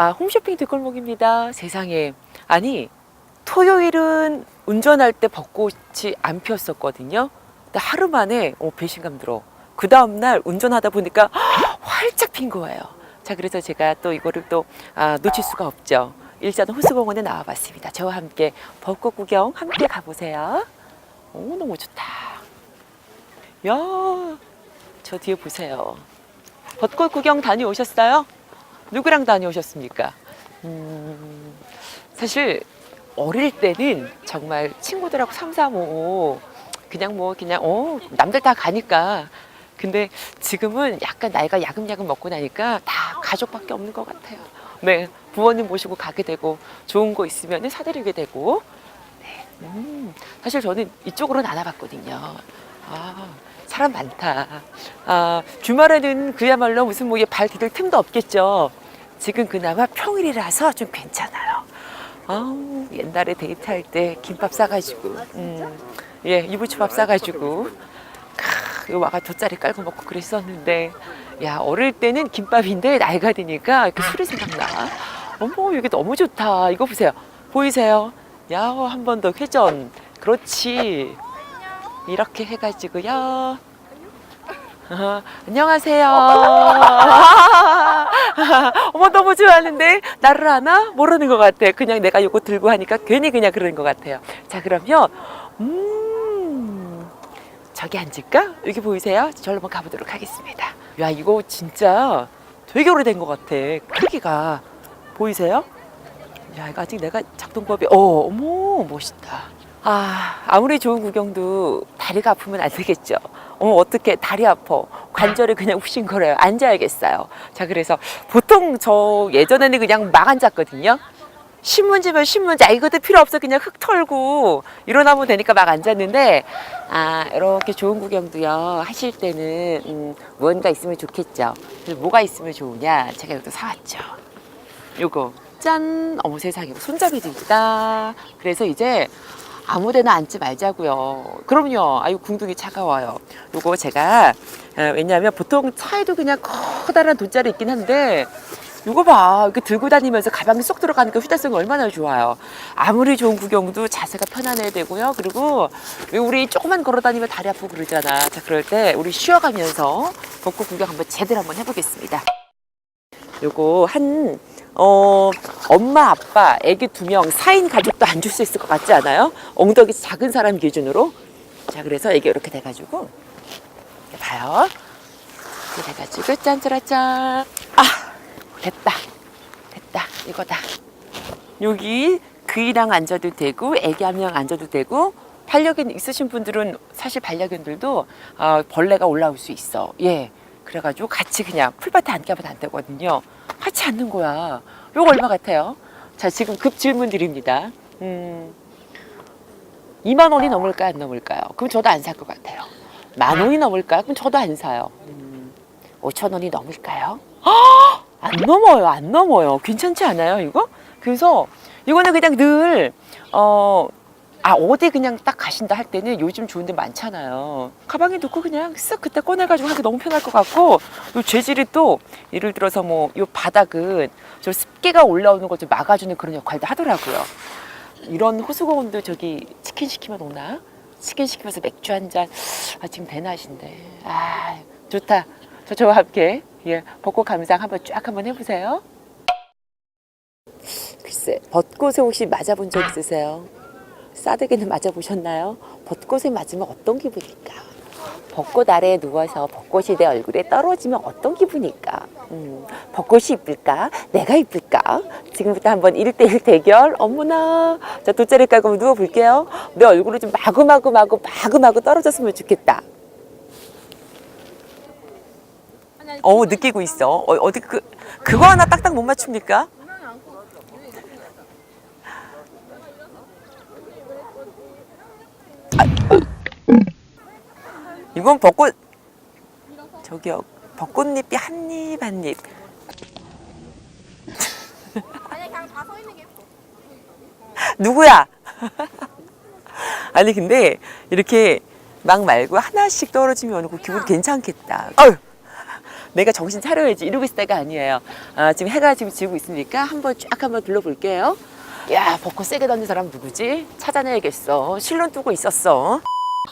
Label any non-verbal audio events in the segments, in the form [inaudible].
아, 홈쇼핑 뒷골목입니다. 세상에. 아니, 토요일은 운전할 때 벚꽃이 안 피었었거든요. 근데 하루 만에 어, 배신감 들어. 그 다음날 운전하다 보니까 [gasps] 활짝 핀 거예요. 자, 그래서 제가 또 이거를 또 아, 놓칠 수가 없죠. 일산 호수공원에 나와봤습니다. 저와 함께 벚꽃 구경 함께 가보세요. 오, 너무 좋다. 야, 저 뒤에 보세요. 벚꽃 구경 다녀오셨어요? 누구랑 다녀오셨습니까? 음, 사실 어릴 때는 정말 친구들하고 삼삼오오 그냥 뭐 그냥 어 남들 다 가니까 근데 지금은 약간 나이가 야금야금 먹고 나니까 다 가족밖에 없는 것 같아요. 네 부모님 모시고 가게 되고 좋은 거 있으면 사드리게 되고 네, 음, 사실 저는 이쪽으로는 안 와봤거든요. 아 사람 많다. 아 주말에는 그야말로 무슨 뭐에 발 디딜 틈도 없겠죠. 지금 그나마 평일이라서 좀 괜찮아요. 아우 옛날에 데이트할 때 김밥 싸가지고 음, 예 유부초밥 싸가지고 크, 와가 돗자리 깔고 먹고 그랬었는데 야 어릴 때는 김밥인데 나이가 드니까 이렇게 술이 생각나. 어머 여기 너무 좋다. 이거 보세요. 보이세요? 야한번 더 회전. 그렇지. 이렇게 해가지고요. 어, [laughs] 안녕하세요. [laughs] [laughs] 어머 너무 좋아하는데 나를 아나 모르는 것 같아. 그냥 내가 이거 들고 하니까 괜히 그냥 그러는 것 같아요. 자 그러면 음 저기 앉을까? 여기 보이세요? 저로 한번 가보도록 하겠습니다. 야 이거 진짜 되게 오래된 것 같아. 크기가 보이세요? 야 이거 아직 내가 작동법이 어 어머 멋있다. 아 아무리 좋은 구경도 다리가 아프면 안 되겠죠. 어머 어떻게 다리 아파. 관절이 그냥 후신거려요. 앉아야겠어요. 자 그래서 보통 저 예전에는 그냥 막 앉았거든요. 신문지면 신문지. 아 이것도 필요 없어. 그냥 흙 털고 일어나면 되니까 막 앉았는데 아 이렇게 좋은 구경도요. 하실 때는 음, 무언가 있으면 좋겠죠. 그래서 뭐가 있으면 좋으냐? 제가 이것도 사왔죠. 요거. 짠! 어머 세상에. 손잡이도 있다. 그래서 이제 아무데나 앉지 말자고요. 그럼요. 아유 궁둥이 차가워요. 요거 제가 어, 왜냐하면 보통 차에도 그냥 커다란 돗자리 있긴 한데 요거 봐. 이렇게 들고 다니면서 가방에 쏙 들어가니까 휴대성이 얼마나 좋아요. 아무리 좋은 구경도 자세가 편안해야 되고요. 그리고 왜 우리 조금만 걸어 다니면 다리 아프고 그러잖아. 자, 그럴 때 우리 쉬어가면서 벚꽃 구경 한번 제대로 한번 해보겠습니다. 요거 한 어, 엄마, 아빠, 애기 두 명, 4인 가족도 안 줄 수 있을 것 같지 않아요? 엉덩이 작은 사람 기준으로. 자, 그래서 이게 이렇게 돼가지고, 이렇게 봐요. 이렇게 돼가지고, 짠짜라짠. 아, 됐다. 됐다. 이거다. 여기 그이랑 앉아도 되고, 애기 한 명 앉아도 되고, 반려견 있으신 분들은 사실 반려견들도 어, 벌레가 올라올 수 있어. 예. 그래가지고 같이 그냥 풀밭에 앉게 하면 안 되거든요. 같이 앉는 거야. 요거 얼마 같아요? 자, 지금 급 질문 드립니다. 음, 2만 원이 넘을까 안 넘을까요? 그럼 저도 안 살 것 같아요. 만 원이 넘을까요? 그럼 저도 안 사요. 음, 5천 원이 넘을까요? 헉! [gasps] 안 넘어요, 안 넘어요. 괜찮지 않아요, 이거? 그래서 이거는 그냥 늘, 어, 아, 어디 그냥 딱 가신다 할 때는 요즘 좋은 데 많잖아요. 가방에 넣고 그냥 쓱 그때 꺼내가지고 하기 너무 편할 것 같고, 요 재질이 또, 예를 들어서 뭐, 요 바닥은 저 습기가 올라오는 걸 좀 막아주는 그런 역할도 하더라고요. 이런 호수공원도 저기 치킨 시키면 오나? 치킨 시키면서 맥주 한 잔, 아, 지금 대낮인데. 아, 좋다. 저 저와 함께, 예, 벚꽃 감상 한번 쫙 한번 해보세요. 글쎄, 벚꽃에 혹시 맞아본 적 있으세요? 싸대기는 맞아보셨나요? 벚꽃에 맞으면 어떤 기분일까? 벚꽃 아래에 누워서 벚꽃이 내 얼굴에 떨어지면 어떤 기분일까? 음, 벚꽃이 이쁠까? 내가 이쁠까? 지금부터 한번 1대1 대결. 어머나. 자, 돗자리 깔고 한번 누워볼게요. 내 얼굴을 좀 마구마구 마구 마구마구 떨어졌으면 좋겠다. 어, 느끼고 있어. 어, 어디 그, 그거 하나 딱딱 못 맞춥니까? 이건 벚꽃 저기요 벚꽃잎이 한 입 한 입 아니 그냥 다 서 있는 게 예뻐. 누구야? [laughs] 아니 근데 이렇게 막 말고 하나씩 떨어지면 오고 기분 괜찮겠다. 아유 내가 정신 차려야지 이러고 있을 때가 아니에요. 아, 지금 해가 지금 지고 있으니까 한번 쫙 한번 둘러볼게요. 야 벚꽃 세게 던진 사람 누구지? 찾아내야겠어. 실론 뜨고 있었어.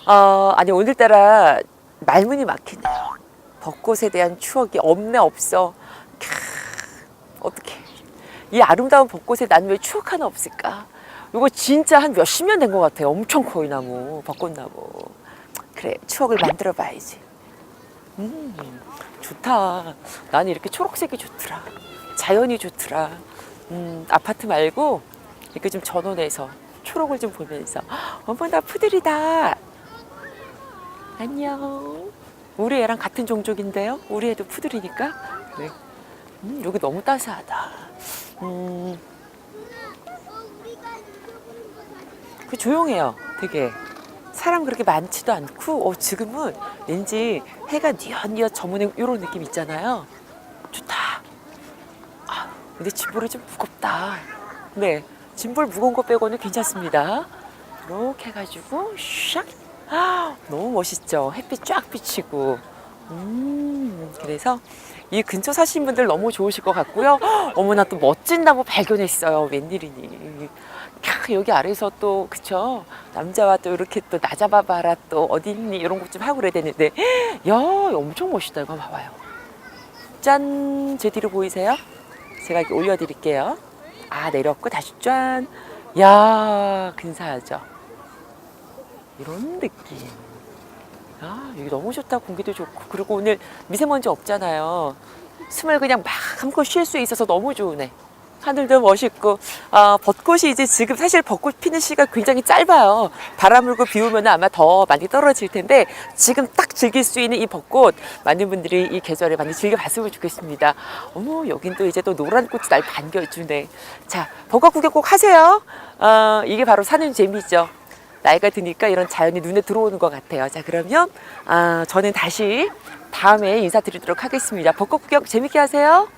어, 아니 오늘따라 말문이 막히네요. 벚꽃에 대한 추억이 없네 없어. 캬, 어떡해. 이 아름다운 벚꽃에 난 왜 추억 하나 없을까? 이거 진짜 한 몇십 년 된 것 같아요. 엄청 커, 이 나무, 벚꽃나무. 그래, 추억을 만들어 봐야지. 음, 좋다. 나는 이렇게 초록색이 좋더라. 자연이 좋더라. 음, 아파트 말고 이렇게 좀 전원해서 초록을 좀 보면서 어머 나 푸들이다. 안녕. 우리 애랑 같은 종족인데요. 우리 애도 푸들이니까. 네. 음, 여기 너무 따스하다. 음, 그 조용해요. 되게 사람 그렇게 많지도 않고 어, 지금은 왠지 해가 뉘엿뉘엿 저무는 이런 느낌 있잖아요. 좋다. 아, 근데 짐볼이 좀 무겁다. 네, 짐볼 무거운 거 빼고는 괜찮습니다. 이렇게 해가지고 샥. 아, [gasps] 너무 멋있죠. 햇빛 쫙 비치고. 음, 그래서 이 근처 사시는 분들 너무 좋으실 것 같고요. [gasps] 어머나 또 멋진 나무 발견했어요. 웬일이니. 캬, 여기 아래서 또 그쵸 남자와 또 이렇게 또 나 잡아봐라 또 어디 있니 이런 것 좀 하고 그래야 되는데 [gasps] 야 엄청 멋있다 이거 봐봐요 짠 제 뒤로 보이세요? 제가 이렇게 올려드릴게요 아 내렸고 다시 짠야 근사하죠 이런 느낌 아 여기 너무 좋다 공기도 좋고 그리고 오늘 미세먼지 없잖아요 숨을 그냥 마음껏 쉴 수 있어서 너무 좋으네 하늘도 멋있고 아, 벚꽃이 이제 지금 사실 벚꽃 피는 시간 굉장히 짧아요. 바람 불고 비 오면 아마 더 많이 떨어질 텐데 지금 딱 즐길 수 있는 이 벚꽃 많은 분들이 이 계절에 많이 즐겨봤으면 좋겠습니다. 어머 여긴 또 이제 또 노란 꽃이 날 반겨주네. 자 벚꽃 구경 꼭 하세요. 어, 이게 바로 사는 재미죠. 나이가 드니까 이런 자연이 눈에 들어오는 것 같아요. 자 그러면 아, 저는 다시 다음에 인사드리도록 하겠습니다. 벚꽃 구경 재밌게 하세요.